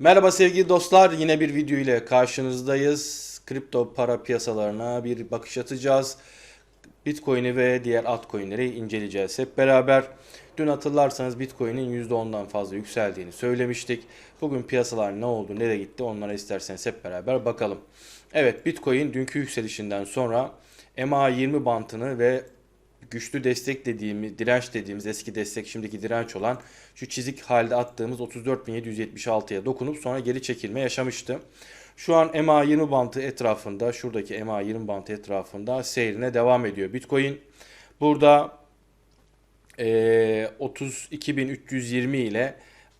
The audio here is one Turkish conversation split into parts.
Merhaba sevgili dostlar. Yine bir video ile karşınızdayız. Kripto para piyasalarına bir bakış atacağız. Bitcoin'i ve diğer altcoin'leri inceleyeceğiz hep beraber. Dün hatırlarsanız Bitcoin'in %10'dan fazla yükseldiğini söylemiştik. Bugün piyasalar ne oldu, nereye gitti onlara isterseniz hep beraber bakalım. Evet Bitcoin dünkü yükselişinden sonra MA20 bantını ve güçlü destek dediğimiz, direnç dediğimiz eski destek şimdiki direnç olan şu çizik halde attığımız 34.776'ya dokunup sonra geri çekilme yaşamıştı. Şu an MA20 bantı etrafında, şuradaki MA20 bantı etrafında seyrine devam ediyor Bitcoin. Burada eee 32.320 ile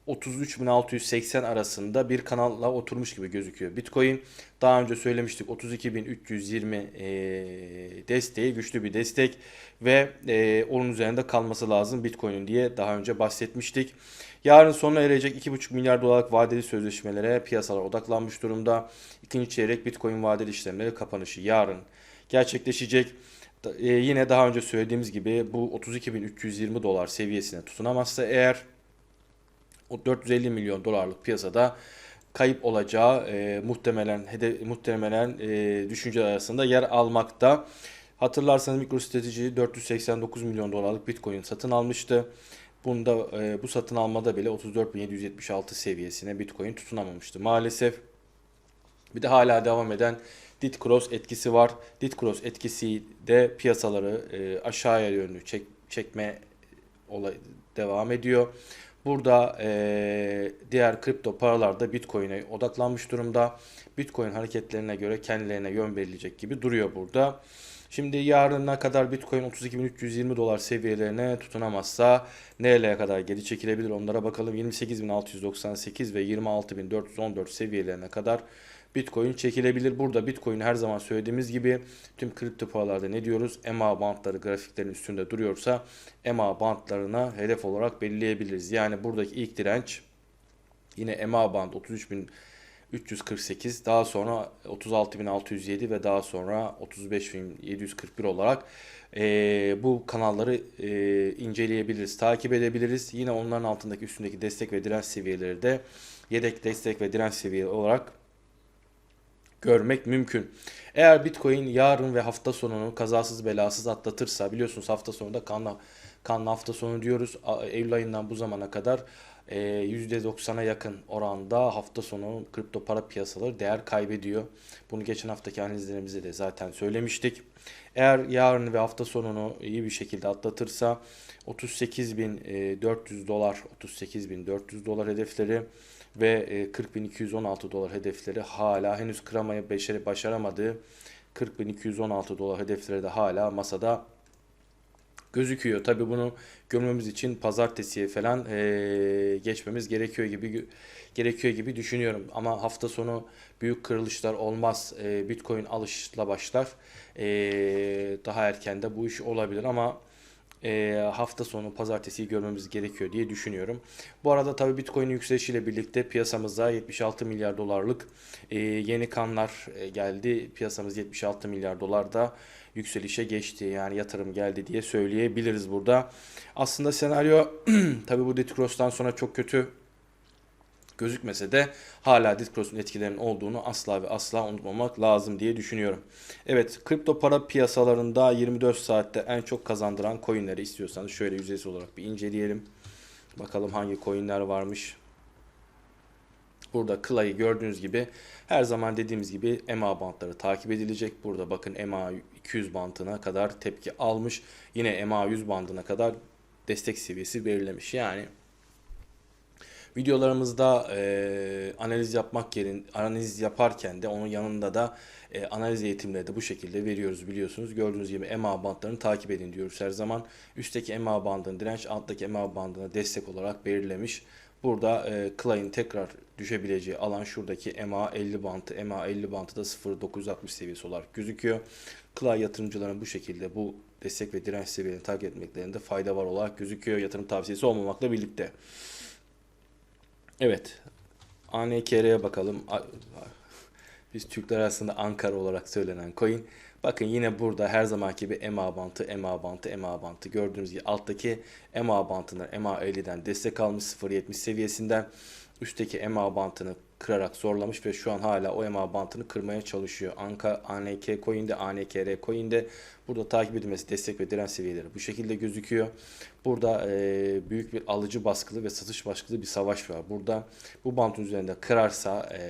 33.680 arasında bir kanalla oturmuş gibi gözüküyor. Bitcoin daha önce söylemiştik 32.320 eee, desteği güçlü bir destek ve onun üzerinde kalması lazım Bitcoin'in diye daha önce bahsetmiştik. Yarın sona erecek 2,5 milyar dolarlık vadeli sözleşmelere piyasalar odaklanmış durumda. İkinci çeyrek Bitcoin vadeli işlemleri kapanışı yarın gerçekleşecek. Yine daha önce söylediğimiz gibi bu 32.320 dolar seviyesine tutunamazsa eğer o 450 milyon dolarlık piyasada kayıp olacağı e, muhtemelen hede, muhtemelen e, düşünceler arasında yer almakta. Hatırlarsanız MicroStrategy 489 milyon dolarlık Bitcoin satın almıştı. Bunda e, bu satın almada bile 34.776 seviyesine Bitcoin tutunamamıştı maalesef. Bir de hala devam eden Dit Cross etkisi var. Dit Cross etkisi de piyasaları e, aşağıya yönlü çek, çekme olay devam ediyor. Burada e, diğer kripto paralar da Bitcoin'e odaklanmış durumda. Bitcoin hareketlerine göre kendilerine yön verilecek gibi duruyor burada. Şimdi yarına kadar Bitcoin 32.320 dolar seviyelerine tutunamazsa nereye kadar geri çekilebilir onlara bakalım. 28.698 ve 26.414 seviyelerine kadar Bitcoin çekilebilir. Burada Bitcoin her zaman söylediğimiz gibi tüm kripto paralarda ne diyoruz? EMA bantları grafiklerin üstünde duruyorsa EMA bantlarına hedef olarak belirleyebiliriz. Yani buradaki ilk direnç yine EMA band 33.348 daha sonra 36.607 ve daha sonra 35.741 olarak eee, bu kanalları eee, inceleyebiliriz, takip edebiliriz. Yine onların altındaki üstündeki destek ve direnç seviyeleri de yedek destek ve direnç seviyeleri olarak görmek mümkün. Eğer Bitcoin yarın ve hafta sonunu kazasız belasız atlatırsa biliyorsunuz hafta sonunda kanlı, kanlı hafta sonu diyoruz. Eylül ayından bu zamana kadar e, %90'a yakın oranda hafta sonu kripto para piyasaları değer kaybediyor. Bunu geçen haftaki analizlerimizde de zaten söylemiştik. Eğer yarın ve hafta sonunu iyi bir şekilde atlatırsa 38.400 dolar, 38.400 dolar hedefleri ve e, 40.216 dolar hedefleri hala henüz kıramaya beşeri başaramadığı 40.216 dolar hedefleri de hala masada gözüküyor. Tabi bunu görmemiz için pazartesiye falan e, geçmemiz gerekiyor gibi gerekiyor gibi düşünüyorum. Ama hafta sonu büyük kırılışlar olmaz. E, Bitcoin alışla başlar. E, daha erken de bu iş olabilir ama e, hafta sonu pazartesiyi görmemiz gerekiyor diye düşünüyorum. Bu arada tabii Bitcoin yükselişiyle birlikte piyasamıza 76 milyar dolarlık e, yeni kanlar e, geldi. Piyasamız 76 milyar dolarda yükselişe geçti. Yani yatırım geldi diye söyleyebiliriz burada. Aslında senaryo tabii bu Dead Cross'tan sonra çok kötü gözükmese de hala Discross'un etkilerinin olduğunu asla ve asla unutmamak lazım diye düşünüyorum. Evet, kripto para piyasalarında 24 saatte en çok kazandıran coinleri istiyorsanız şöyle yüzeysel olarak bir inceleyelim. Bakalım hangi coinler varmış. Burada Clay'ı gördüğünüz gibi her zaman dediğimiz gibi EMA bantları takip edilecek. Burada bakın EMA 200 bandına kadar tepki almış. Yine EMA 100 bandına kadar destek seviyesi belirlemiş. Yani videolarımızda e, analiz yapmak yerin analiz yaparken de onun yanında da e, analiz eğitimleri de bu şekilde veriyoruz biliyorsunuz. Gördüğünüz gibi EMA bandlarını takip edin diyoruz her zaman. Üstteki EMA bandını direnç, alttaki EMA bandını destek olarak belirlemiş. Burada e, Clay'in tekrar düşebileceği alan şuradaki EMA 50 bantı. EMA 50 bantı da 0.960 seviyesi olarak gözüküyor. Clay yatırımcıların bu şekilde bu destek ve direnç seviyelerini takip etmeklerinde fayda var olarak gözüküyor. Yatırım tavsiyesi olmamakla birlikte. Evet. ANKR'ye bakalım. Biz Türkler arasında Ankara olarak söylenen coin. Bakın yine burada her zamanki gibi EMA bantı, EMA bantı, EMA bantı. Gördüğünüz gibi alttaki EMA bantından, EMA 50'den destek almış 0.70 seviyesinden. Üstteki EMA bantını kırarak zorlamış ve şu an hala o EMA bantını kırmaya çalışıyor. Anka ANK coin'de, ANKR coin'de burada takip edilmesi destek ve direnç seviyeleri bu şekilde gözüküyor. Burada e, büyük bir alıcı baskılı ve satış baskılı bir savaş var. Burada bu bantın üzerinde kırarsa e,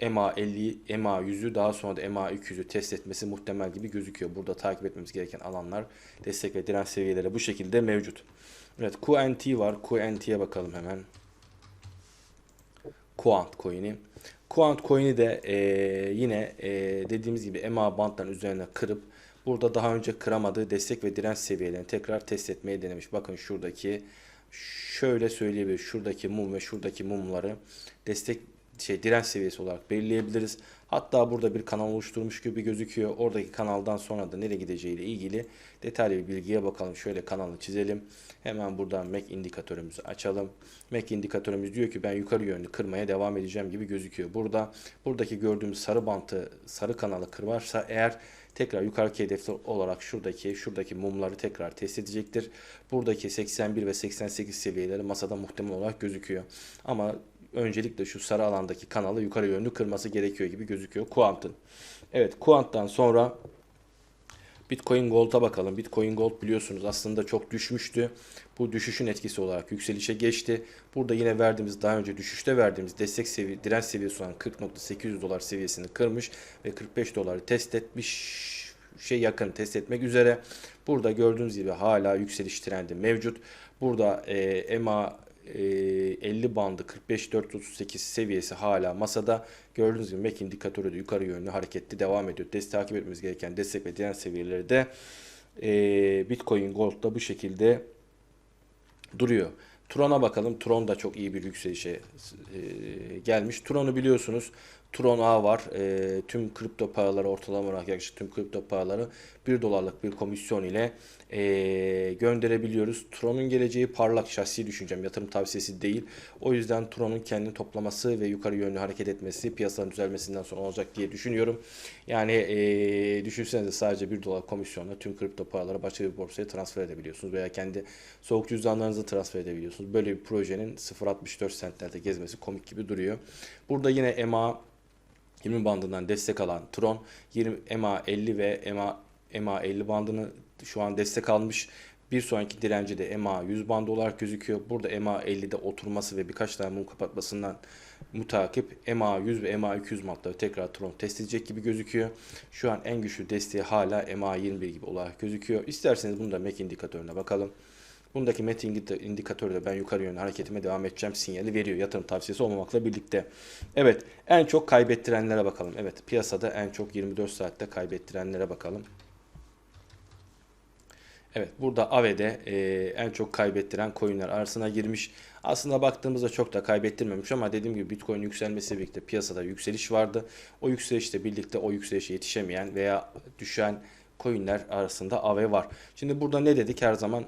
EMA 50, EMA 100'ü daha sonra da EMA 200'ü test etmesi muhtemel gibi gözüküyor. Burada takip etmemiz gereken alanlar destek ve direnç seviyeleri bu şekilde mevcut. Evet QNT var. QNT'ye bakalım hemen. Quant coin'i. Quant coin'i de e, yine e, dediğimiz gibi EMA bantların üzerine kırıp burada daha önce kıramadığı destek ve direnç seviyelerini tekrar test etmeye denemiş. Bakın şuradaki şöyle söyleyebiliriz. Şuradaki mum ve şuradaki mumları destek şey direnç seviyesi olarak belirleyebiliriz. Hatta burada bir kanal oluşturmuş gibi gözüküyor. Oradaki kanaldan sonra da nereye gideceğiyle ilgili detaylı bir bilgiye bakalım. Şöyle kanalı çizelim. Hemen buradan MAC indikatörümüzü açalım. MAC indikatörümüz diyor ki ben yukarı yönlü kırmaya devam edeceğim gibi gözüküyor. Burada buradaki gördüğümüz sarı bantı, sarı kanalı kırarsa eğer tekrar yukarıki hedefler olarak şuradaki şuradaki mumları tekrar test edecektir. Buradaki 81 ve 88 seviyeleri masada muhtemel olarak gözüküyor. Ama öncelikle şu sarı alandaki kanalı yukarı yönlü kırması gerekiyor gibi gözüküyor Quant'ın. Evet Quant'tan sonra Bitcoin Gold'a bakalım. Bitcoin Gold biliyorsunuz aslında çok düşmüştü. Bu düşüşün etkisi olarak yükselişe geçti. Burada yine verdiğimiz daha önce düşüşte verdiğimiz destek seviye direnç seviyesi olan 40.800 dolar seviyesini kırmış ve 45 doları test etmiş şey yakın test etmek üzere. Burada gördüğünüz gibi hala yükseliş trendi mevcut. Burada e, EMA 50 bandı 45-438 seviyesi hala masada. Gördüğünüz gibi MAC indikatörü de yukarı yönlü hareketli devam ediyor. Destek takip etmemiz gereken destek ve direnç seviyeleri de e, Bitcoin Gold'da bu şekilde duruyor. Tron'a bakalım. Tron da çok iyi bir yükselişe e, gelmiş. Tron'u biliyorsunuz. Tron A var. E, tüm kripto paraları ortalama olarak yaklaşık tüm kripto paraları 1 dolarlık bir komisyon ile e, gönderebiliyoruz. Tron'un geleceği parlak şahsi düşüncem. Yatırım tavsiyesi değil. O yüzden Tron'un kendini toplaması ve yukarı yönlü hareket etmesi piyasanın düzelmesinden sonra olacak diye düşünüyorum. Yani e, düşünsenize sadece 1 dolar komisyonla tüm kripto paraları başka bir borsaya transfer edebiliyorsunuz veya kendi soğuk cüzdanlarınızı transfer edebiliyorsunuz. Böyle bir projenin 0.64 sentlerde gezmesi komik gibi duruyor. Burada yine EMA 20 bandından destek alan Tron 20 EMA 50 ve EMA EMA 50 bandını şu an destek almış. Bir sonraki direnci de EMA 100 bandı olarak gözüküyor. Burada EMA 50'de oturması ve birkaç tane mum kapatmasından mutakip EMA 100 ve EMA 200 matları tekrar Tron test edecek gibi gözüküyor. Şu an en güçlü desteği hala EMA 21 gibi olarak gözüküyor. İsterseniz bunu da MAC indikatörüne bakalım. Bundaki MET indikatörü de ben yukarı yönlü hareketime devam edeceğim sinyali veriyor. Yatırım tavsiyesi olmamakla birlikte. Evet en çok kaybettirenlere bakalım. Evet piyasada en çok 24 saatte kaybettirenlere bakalım. Evet burada AV'de e, en çok kaybettiren coinler arasına girmiş. Aslında baktığımızda çok da kaybettirmemiş ama dediğim gibi Bitcoin yükselmesiyle birlikte piyasada yükseliş vardı. O yükselişle birlikte o yükselişe yetişemeyen veya düşen coinler arasında AV var. Şimdi burada ne dedik her zaman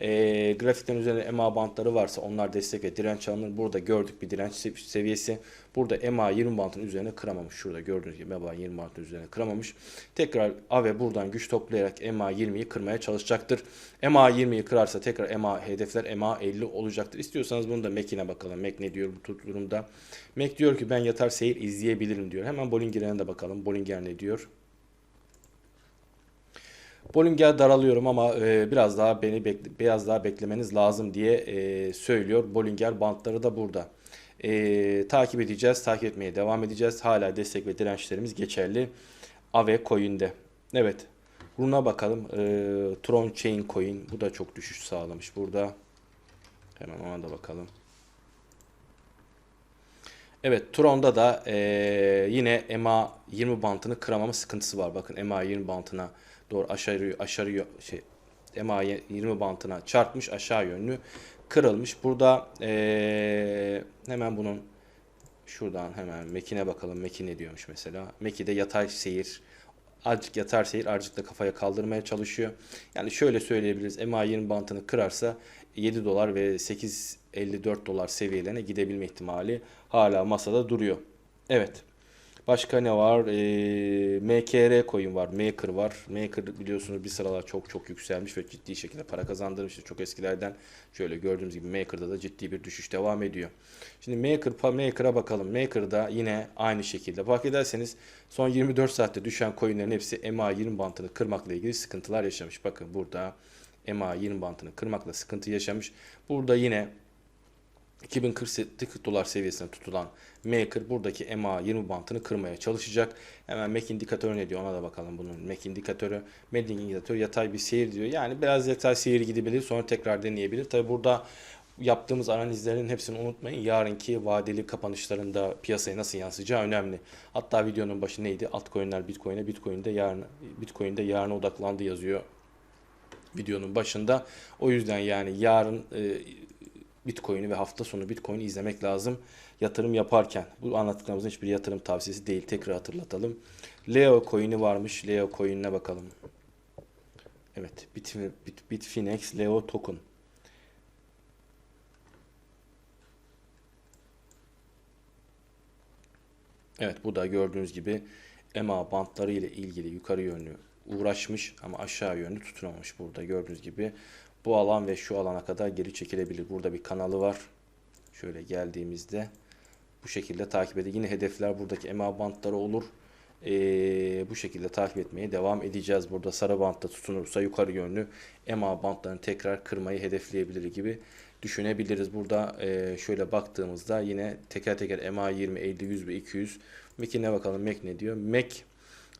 e, grafiklerin üzerinde EMA bantları varsa onlar destek ve direnç alınır. Burada gördük bir direnç seviyesi. Burada EMA 20 bantın üzerine kıramamış. Şurada gördüğünüz gibi EMA 20 bantın üzerine kıramamış. Tekrar AVE buradan güç toplayarak EMA 20'yi kırmaya çalışacaktır. EMA 20'yi kırarsa tekrar EMA hedefler EMA 50 olacaktır. İstiyorsanız bunu da Mac'ine bakalım. Mac ne diyor bu durumda? Mac diyor ki ben yatar seyir izleyebilirim diyor. Hemen Bollinger'e de bakalım. Bollinger ne diyor? Bollinger daralıyorum ama e, biraz daha beni bekle, biraz daha beklemeniz lazım diye e, söylüyor. Bollinger bantları da burada. E, takip edeceğiz, takip etmeye devam edeceğiz. Hala destek ve dirençlerimiz geçerli. AVE coin'de. Evet. Buna bakalım. E, Tron Chain Coin. Bu da çok düşüş sağlamış burada. Hemen ona da bakalım. Evet Tron'da da e, yine EMA 20 bantını kıramama sıkıntısı var. Bakın EMA 20 bantına doğru aşağı aşağı şey EMA 20 bantına çarpmış aşağı yönlü kırılmış. Burada ee, hemen bunun şuradan hemen Mekine bakalım. Mekine diyormuş mesela. Meki'de yatay seyir azıcık yatar seyir azıcık da kafaya kaldırmaya çalışıyor. Yani şöyle söyleyebiliriz. EMA 20 bantını kırarsa 7 dolar ve 8.54 dolar seviyelerine gidebilme ihtimali hala masada duruyor. Evet. Başka ne var? Ee, MKR coin var. Maker var. Maker biliyorsunuz bir sıralar çok çok yükselmiş ve ciddi şekilde para kazandırmıştı. Çok eskilerden şöyle gördüğümüz gibi Maker'da da ciddi bir düşüş devam ediyor. Şimdi Maker Maker'a bakalım. Maker'da yine aynı şekilde. Fark ederseniz son 24 saatte düşen coinlerin hepsi MA20 bantını kırmakla ilgili sıkıntılar yaşamış. Bakın burada MA20 bantını kırmakla sıkıntı yaşamış. Burada yine 2040 dolar seviyesine tutulan Maker buradaki MA 20 bantını kırmaya çalışacak. Hemen MAC indikatörü ne diyor ona da bakalım bunun. MAC indikatörü, Median indikatörü yatay bir seyir diyor. Yani biraz yatay seyir gidebilir sonra tekrar deneyebilir. Tabi burada yaptığımız analizlerin hepsini unutmayın. Yarınki vadeli kapanışlarında piyasaya nasıl yansıyacağı önemli. Hatta videonun başı neydi? Altcoin'ler Bitcoin'e, Bitcoin'de yarın Bitcoin'de yarına odaklandı yazıyor videonun başında. O yüzden yani yarın e, Bitcoin'i ve hafta sonu Bitcoin'i izlemek lazım yatırım yaparken. Bu anlattıklarımızın hiçbir yatırım tavsiyesi değil. Tekrar hatırlatalım. Leo coin'i varmış. Leo coin'ine bakalım. Evet. Bit, Bit, Bitfinex Leo token. Evet bu da gördüğünüz gibi EMA bantları ile ilgili yukarı yönlü uğraşmış ama aşağı yönlü tutunamamış burada gördüğünüz gibi bu alan ve şu alana kadar geri çekilebilir. Burada bir kanalı var. Şöyle geldiğimizde bu şekilde takip edin. Yine hedefler buradaki EMA bantları olur. Ee, bu şekilde takip etmeye devam edeceğiz. Burada sarı bantta tutunursa yukarı yönlü EMA bantlarını tekrar kırmayı hedefleyebilir gibi düşünebiliriz. Burada e, şöyle baktığımızda yine teker teker EMA 20, 50, 100 ve 200. MAC'ine bakalım. MAC ne diyor? MAC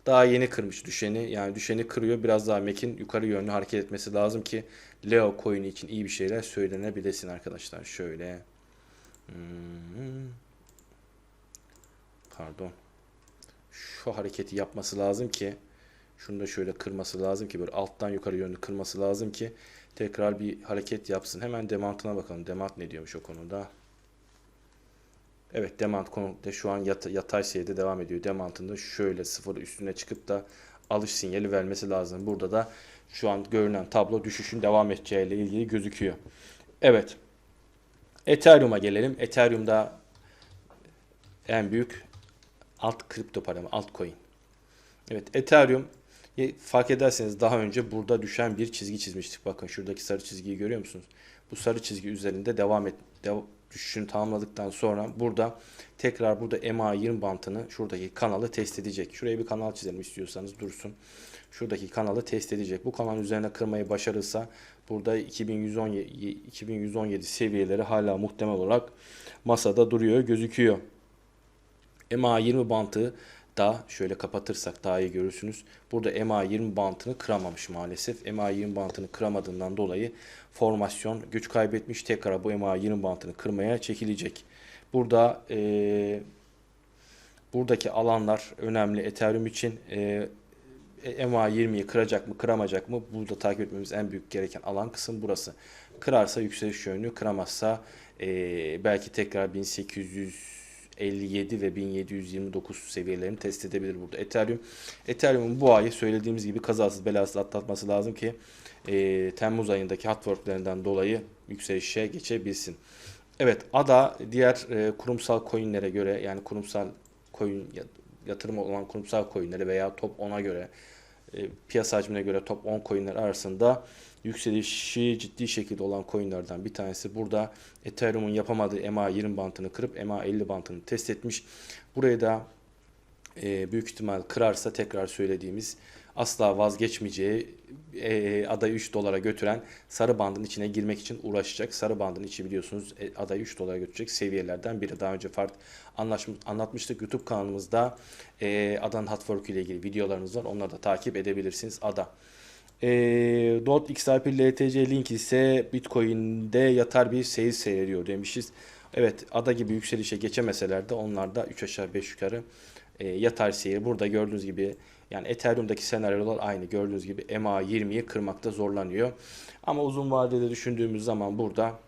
daha yeni kırmış düşeni. Yani düşeni kırıyor. Biraz daha MAC'in yukarı yönlü hareket etmesi lazım ki Leo coin'i için iyi bir şeyler söylenebilirsin arkadaşlar. Şöyle. Hmm. Pardon. Şu hareketi yapması lazım ki şunu da şöyle kırması lazım ki böyle alttan yukarı yönlü kırması lazım ki tekrar bir hareket yapsın. Hemen demantına bakalım. Demant ne diyormuş o konuda? Evet demant konuda şu an yat, yatay seyirde devam ediyor. Demantında şöyle sıfır üstüne çıkıp da alış sinyali vermesi lazım. Burada da şu an görünen tablo düşüşün devam edeceğiyle ilgili gözüküyor. Evet. Ethereum'a gelelim. Ethereum'da en büyük alt kripto para mı? Altcoin. Evet Ethereum fark ederseniz daha önce burada düşen bir çizgi çizmiştik. Bakın şuradaki sarı çizgiyi görüyor musunuz? Bu sarı çizgi üzerinde devam et dev, düşüşünü tamamladıktan sonra burada tekrar burada MA20 bantını şuradaki kanalı test edecek. Şuraya bir kanal çizelim istiyorsanız dursun. Şuradaki kanalı test edecek. Bu kanalın üzerine kırmayı başarırsa burada 2117, 2117 seviyeleri hala muhtemel olarak masada duruyor, gözüküyor. MA20 bantı da şöyle kapatırsak daha iyi görürsünüz. Burada MA20 bantını kıramamış maalesef. MA20 bantını kıramadığından dolayı formasyon güç kaybetmiş. Tekrar bu MA20 bantını kırmaya çekilecek. Burada e, buradaki alanlar önemli Ethereum için. E, MA20'yi kıracak mı kıramayacak mı? Burada takip etmemiz en büyük gereken alan kısım burası. Kırarsa yükseliş yönlü, kıramazsa e, belki tekrar 1800 57 ve 1729 seviyelerini test edebilir burada. Ethereum Ethereum'un bu ayı söylediğimiz gibi kazasız belasız atlatması lazım ki e, Temmuz ayındaki hotworklerinden dolayı yükselişe geçebilsin. Evet ADA diğer e, kurumsal coinlere göre yani kurumsal coin yatırım olan kurumsal coinlere veya top 10'a göre e, piyasa hacmine göre top 10 coinler arasında yükselişi ciddi şekilde olan coinlerden bir tanesi. Burada Ethereum'un yapamadığı MA20 bantını kırıp MA50 bantını test etmiş. Burayı da e, büyük ihtimal kırarsa tekrar söylediğimiz asla vazgeçmeyeceği e, adayı 3 dolara götüren sarı bandın içine girmek için uğraşacak. Sarı bandın içi biliyorsunuz e, adayı 3 dolara götürecek seviyelerden biri. Daha önce farklı anlatmıştık YouTube kanalımızda e, adanın hot ile ilgili videolarımız var. Onları da takip edebilirsiniz. Ada. E, DOT XRP LTC link ise Bitcoin'de yatar bir seyir seyrediyor demişiz. Evet ada gibi yükselişe geçemeseler de onlar da 3 aşağı 5 yukarı e, yatar seyir. Burada gördüğünüz gibi yani Ethereum'daki senaryolar aynı. Gördüğünüz gibi MA20'yi kırmakta zorlanıyor. Ama uzun vadede düşündüğümüz zaman burada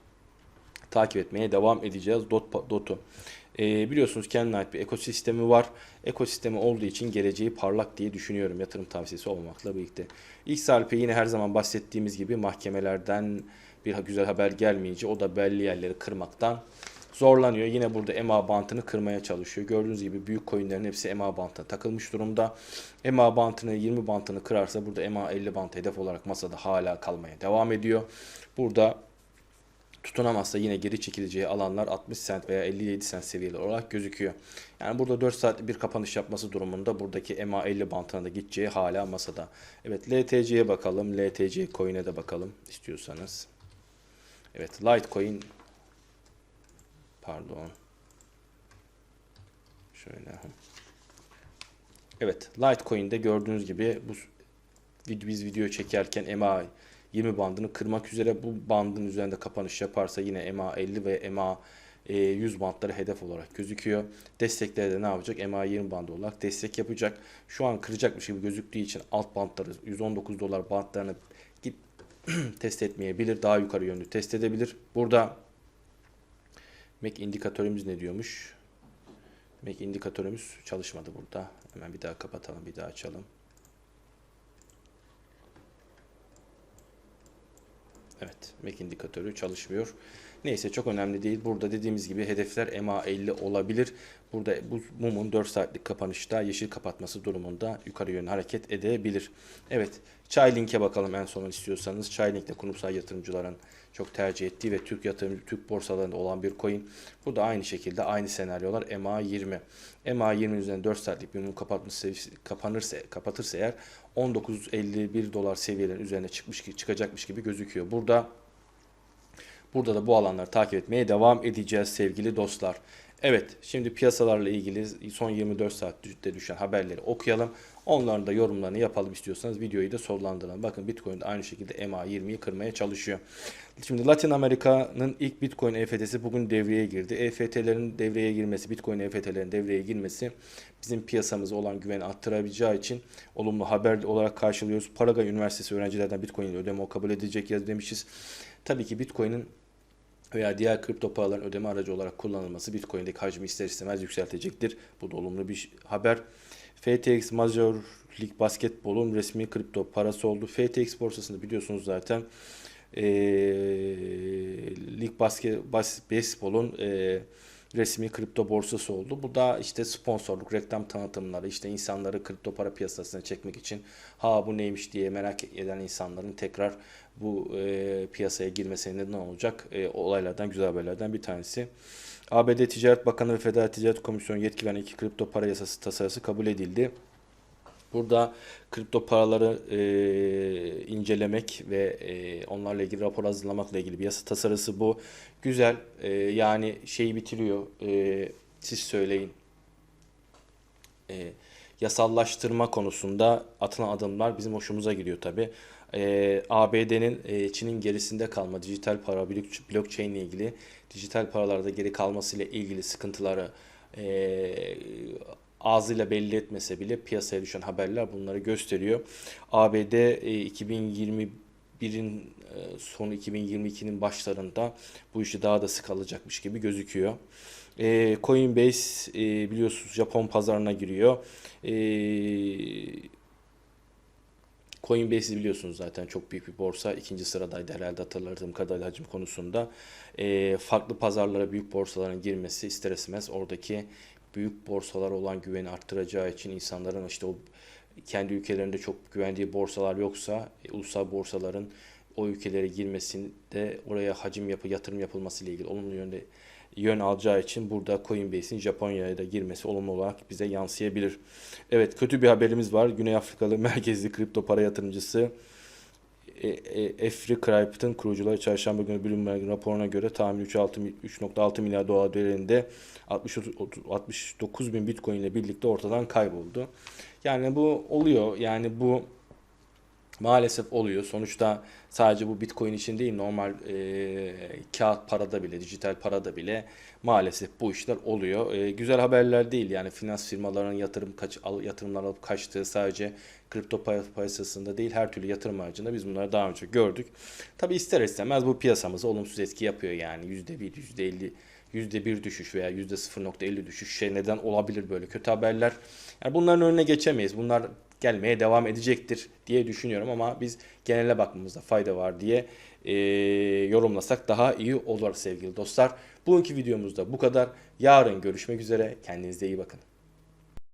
takip etmeye devam edeceğiz DOT. E, biliyorsunuz kendine ait bir ekosistemi var. Ekosistemi olduğu için geleceği parlak diye düşünüyorum yatırım tavsiyesi olmakla birlikte. XRP yine her zaman bahsettiğimiz gibi mahkemelerden bir güzel haber gelmeyince o da belli yerleri kırmaktan zorlanıyor. Yine burada EMA bantını kırmaya çalışıyor. Gördüğünüz gibi büyük coinlerin hepsi EMA bantına takılmış durumda. EMA bantını 20 bantını kırarsa burada EMA 50 bant hedef olarak masada hala kalmaya devam ediyor. Burada tutunamazsa yine geri çekileceği alanlar 60 sent veya 57 sent seviyeler olarak gözüküyor. Yani burada 4 saatlik bir kapanış yapması durumunda buradaki EMA 50 bantına da gideceği hala masada. Evet LTC'ye bakalım. LTC coin'e de bakalım istiyorsanız. Evet Litecoin pardon. Şöyle. Evet Litecoin'de gördüğünüz gibi bu biz video çekerken EMA 20 bandını kırmak üzere bu bandın üzerinde kapanış yaparsa yine EMA 50 ve EMA 100 bantları hedef olarak gözüküyor. Destekleri de ne yapacak? EMA 20 bandı olarak destek yapacak. Şu an kıracakmış gibi gözüktüğü için alt bantları 119 dolar bantlarını git test etmeyebilir. Daha yukarı yönlü test edebilir. Burada MAC indikatörümüz ne diyormuş? MAC indikatörümüz çalışmadı burada. Hemen bir daha kapatalım, bir daha açalım. Evet, MAC indikatörü çalışmıyor. Neyse çok önemli değil. Burada dediğimiz gibi hedefler EMA 50 olabilir. Burada bu mumun 4 saatlik kapanışta yeşil kapatması durumunda yukarı yönlü hareket edebilir. Evet, Chailink'e bakalım en son istiyorsanız. Chailink de kurumsal yatırımcıların çok tercih ettiği ve Türk yatırımcı Türk borsalarında olan bir coin. Bu da aynı şekilde aynı senaryolar EMA 20. EMA 20 üzerinde 4 saatlik bir mum kapatması kapanırsa kapatırsa eğer 19.51 dolar seviyelerin üzerine çıkmış çıkacakmış gibi gözüküyor. Burada Burada da bu alanları takip etmeye devam edeceğiz sevgili dostlar. Evet şimdi piyasalarla ilgili son 24 saatte düşen haberleri okuyalım. Onların da yorumlarını yapalım istiyorsanız videoyu da sonlandıralım. Bakın Bitcoin de aynı şekilde MA20'yi kırmaya çalışıyor. Şimdi Latin Amerika'nın ilk Bitcoin EFT'si bugün devreye girdi. EFT'lerin devreye girmesi, Bitcoin EFT'lerin devreye girmesi bizim piyasamıza olan güveni arttırabileceği için olumlu haber olarak karşılıyoruz. Paraga Üniversitesi öğrencilerden Bitcoin ödeme kabul edecek ya demişiz. Tabii ki Bitcoin'in veya diğer kripto paraların ödeme aracı olarak kullanılması Bitcoin'deki hacmi ister istemez yükseltecektir. Bu da olumlu bir haber. FTX Major League Basketbol'un resmi kripto parası oldu. FTX borsasını biliyorsunuz zaten. E, Lig Basket Bas, Baseball'un e, resmi kripto borsası oldu. Bu da işte sponsorluk, reklam tanıtımları, işte insanları kripto para piyasasına çekmek için ha bu neymiş diye merak eden insanların tekrar bu e, piyasaya girmesine neden olacak e, olaylardan, güzel haberlerden bir tanesi. ABD Ticaret Bakanı ve Federal Ticaret Komisyonu yetki veren iki kripto para yasası tasarısı kabul edildi. Burada kripto paraları e, incelemek ve e, onlarla ilgili rapor hazırlamakla ilgili bir yasa tasarısı bu. Güzel e, yani şeyi bitiriyor. E, siz söyleyin. E, yasallaştırma konusunda atılan adımlar bizim hoşumuza gidiyor tabi. E, ABD'nin e, Çin'in gerisinde kalma dijital para blockchain ile ilgili dijital paralarda geri kalması ile ilgili sıkıntıları e, ağzıyla belli etmese bile piyasaya düşen haberler bunları gösteriyor. ABD 2021'in e, sonu 2022'nin başlarında bu işi daha da sık alacakmış gibi gözüküyor. E, Coinbase e, biliyorsunuz Japon pazarına giriyor. E, Coinbase'i biliyorsunuz zaten çok büyük bir borsa. ikinci sıradaydı herhalde hatırladığım kadarıyla hacim konusunda. E, farklı pazarlara büyük borsaların girmesi ister istemez oradaki büyük borsalar olan güveni arttıracağı için insanların işte o kendi ülkelerinde çok güvendiği borsalar yoksa e, ulusal borsaların o ülkelere girmesinde oraya hacim yapı yatırım yapılması ile ilgili olumlu yönde yön alacağı için burada Coinbase'in Japonya'ya da girmesi olumlu olarak bize yansıyabilir. Evet kötü bir haberimiz var. Güney Afrikalı merkezli kripto para yatırımcısı e, e, Efri Crypt'ın kurucuları çarşamba günü Bloomberg raporuna göre tahmin 3.6 milyar dolar değerinde 60, 69 bin bitcoin ile birlikte ortadan kayboldu. Yani bu oluyor. Yani bu maalesef oluyor. Sonuçta sadece bu bitcoin için değil normal e, kağıt parada bile, dijital parada bile maalesef bu işler oluyor. E, güzel haberler değil yani finans firmalarının yatırım kaç, yatırımlar alıp kaçtığı sadece kripto piyasasında değil her türlü yatırım aracında biz bunları daha önce gördük. Tabi ister istemez bu piyasamıza olumsuz etki yapıyor yani %1, %50 %1 düşüş veya %0.50 düşüş şey neden olabilir böyle kötü haberler. Yani bunların önüne geçemeyiz. Bunlar gelmeye devam edecektir diye düşünüyorum ama biz genele bakmamızda fayda var diye e, yorumlasak daha iyi olur sevgili dostlar. Bugünkü videomuzda bu kadar. Yarın görüşmek üzere. Kendinize iyi bakın.